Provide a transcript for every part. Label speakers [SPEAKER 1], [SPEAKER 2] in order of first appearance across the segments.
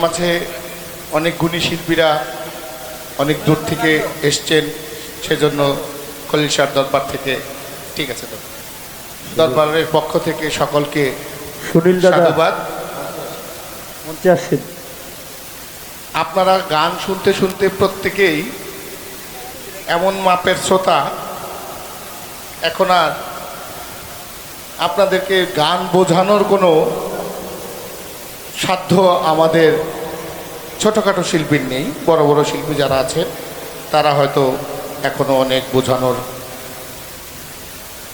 [SPEAKER 1] মাঝে অনেক গুণী শিল্পীরা অনেক দূর থেকে এসছেন সেজন্য কলিশার দরবার থেকে ঠিক আছে দরবারের পক্ষ থেকে সকলকে
[SPEAKER 2] সুনীল আসছেন।
[SPEAKER 1] আপনারা গান শুনতে শুনতে প্রত্যেকেই এমন মাপের শ্রোতা এখন আর আপনাদেরকে গান বোঝানোর কোনো সাধ্য আমাদের ছোটোখাটো শিল্পীর নেই, বড় বড় শিল্পী যারা আছেন, তারা হয়তো এখনও অনেক বোঝানোর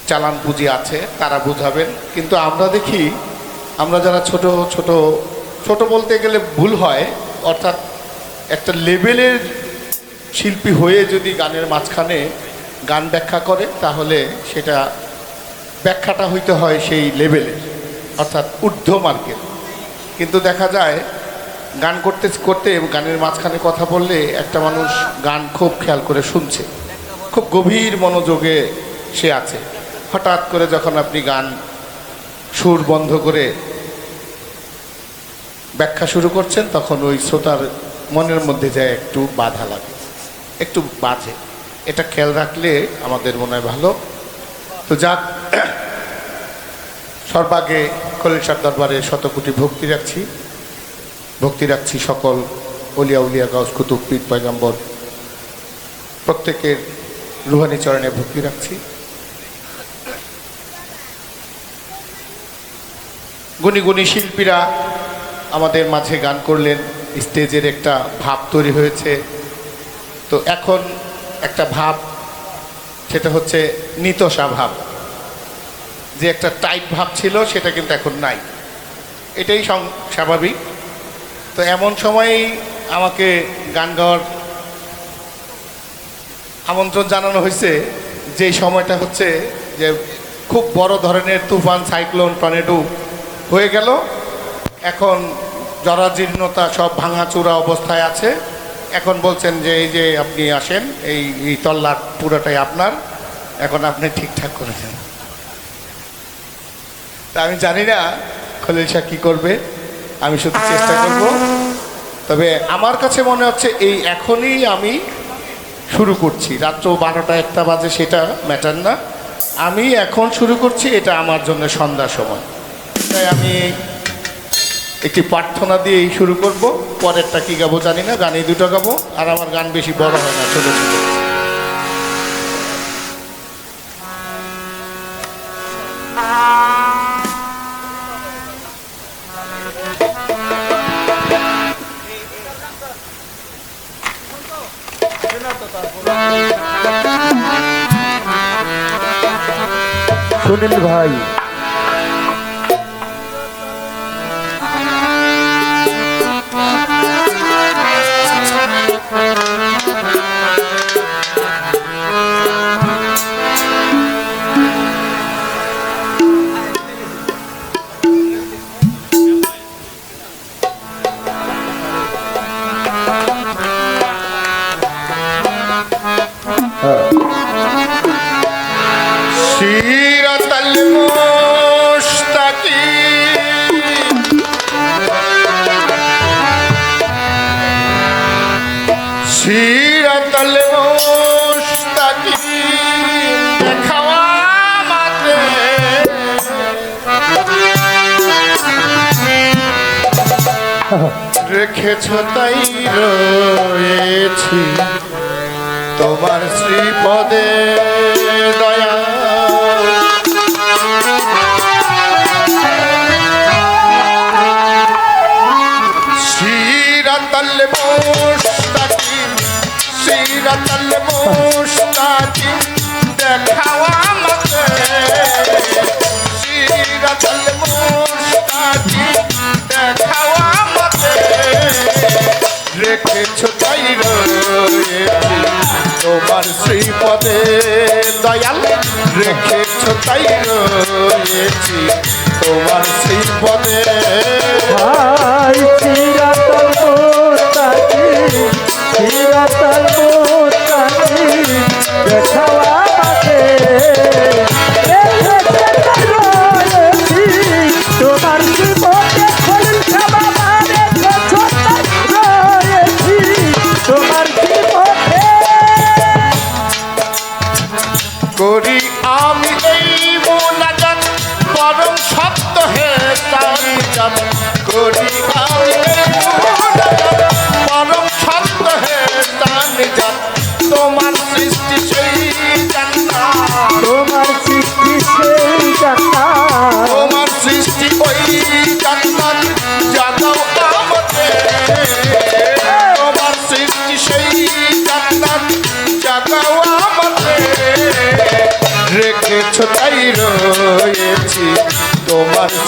[SPEAKER 1] চালান পুঁজি আছে, তারা বোঝাবেন। কিন্তু আমরা দেখি, আমরা যারা ছোট ছোট ছোট বলতে গেলে ভুল হয়, অর্থাৎ একটা লেভেলের শিল্পী হয়ে যদি গানের মাঝখানে গান ব্যাখ্যা করে, তাহলে সেটা ব্যাখ্যাটা হইতে হয় সেই লেভেলের অর্থাৎ ঊর্ধ্ব মার্গের কিন্তু দেখা যায়, গান করতে করতে গানের মাঝখানে কথা বললে একটা মানুষ গান খুব খেয়াল করে শুনছে। খুব গভীর মনোযোগে সে আছে। হঠাৎ করে যখন আপনি গান সুর বন্ধ করে ব্যাখ্যা শুরু করছেন, তখন ওই শ্রোতার মনের মধ্যে যায় একটু বাধা লাগে, একটু বাজে। এটা খেয়াল রাখলে আমাদের মনে হয় ভালো। তো যাক সর্বাগে কলিশার দরবারে শতকোটি ভক্তি রাখছি। ভক্তি রাখছি সকল অলিয়া উলিয়া গাউস কুতুব পীর পয়গম্বর। প্রত্যেকের রুহানি চরণে ভক্তি রাখছি। গুণী গুণী শিল্পীরা আমাদের মাঝে গান করলেন, স্টেজের একটা ভাব তৈরি হয়েছে। তো এখন একটা ভাব, সেটা হচ্ছে নিতসা ভাব। যে একটা টাইট ভাব ছিল, সেটা কিন্তু এখন নাই। এটাই স্বাভাবিক। তো এমন সময়েই আমাকে গান গাওয়ার আমন্ত্রণ জানানো হয়েছে, যে সময়টা হচ্ছে যে খুব বড় ধরনের তুফান, সাইক্লোন, টর্নেডো হয়ে গেল। এখন জরাজীর্ণতা সব ভাঙাচুরা অবস্থায় আছে। এখন বলছেন যে, এই যে আপনি আসেন, এই তল্লাট পুরোটাই আপনার। এখন আপনি ঠিকঠাক করেছেন। তা আমি জানি না খলিল শাহ কী করবে। আমি শুধু চেষ্টা করব। তবে আমার কাছে মনে হচ্ছে এই এখনই আমি শুরু করছি। রাত্র বারোটা একটা বাজে, সেটা ম্যাটার না। আমি এখন শুরু করছি, এটা আমার জন্য সন্ধ্যা সময়। তাই আমি একটি প্রার্থনা দিয়েই শুরু করব। পরেরটা কি গাবো জানি না, গানই দুটো গাবো। আর আমার গান বেশি বড় হয় না, ছোটো ছোটো।
[SPEAKER 2] সুনীল ভাই
[SPEAKER 1] রেখেছ তাই রয়েছি। তোমার শ্রীপদে দয়া। সিরাতাল মুস্তাকিম সিরাতাল মুস্তাকিম মতে সিরাতাল মুস্তাকিম দেখাওয়া রয়েছি তোমার শ্রীপদে দয়াল রেখেছ তাই রয়েছি। তোমার শ্রীপদে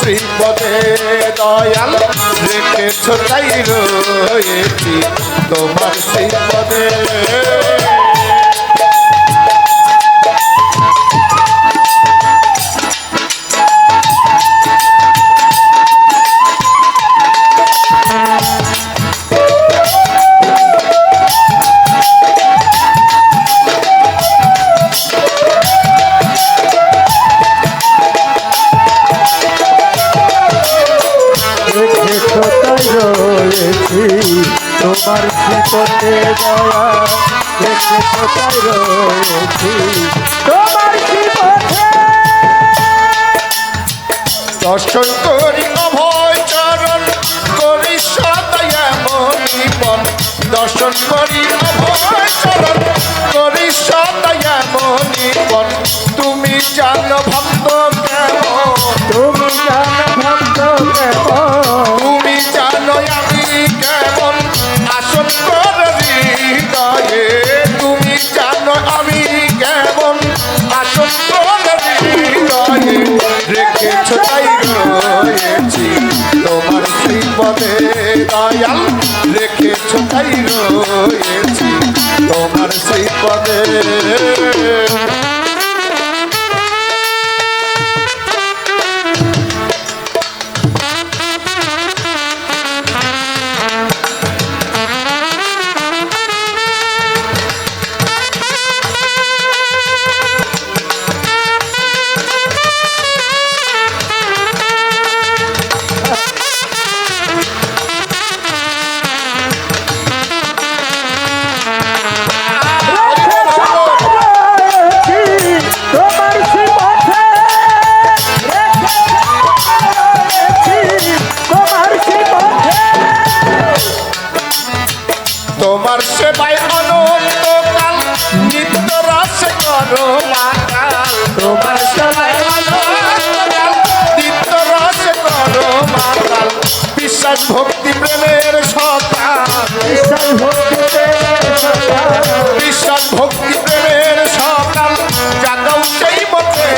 [SPEAKER 1] শ্রীপদে দয়াল রেখেছ তাই রয়েছি। তোমার শ্রীপদে
[SPEAKER 2] রয়েছি তোমার শীততে দয়া রেখেছো তাই রয়েছি। তোমার শীততে
[SPEAKER 1] দর্শন করি অভয় চরণ, করি সদয় মনিপন দর্শন করি অভয় চরণ, করি সদয় মনিপন তুমি জানো ভক্ত পদে। ভক্তি প্রেমের সকাল
[SPEAKER 2] বিশাল ভক্তিতে
[SPEAKER 1] বিশ্বাস ভক্তি প্রেমের সকাল জাগাও সেই মতে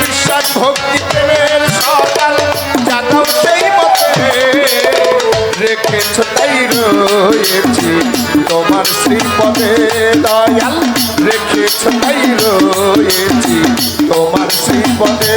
[SPEAKER 1] বিশ্বাস ভক্তি প্রেমের সকাল জাগাও সেই মতে রেখেছ তাই রয়েছি তোমার শ্রীপদে দয়াল। রেখেছ তাই রয়েছি তোমার শ্রীপদে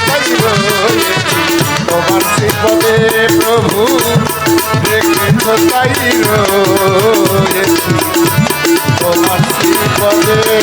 [SPEAKER 1] তাই তোমার শ্রীপদে প্রভু রেখেছ রয়েছি তোমার পদে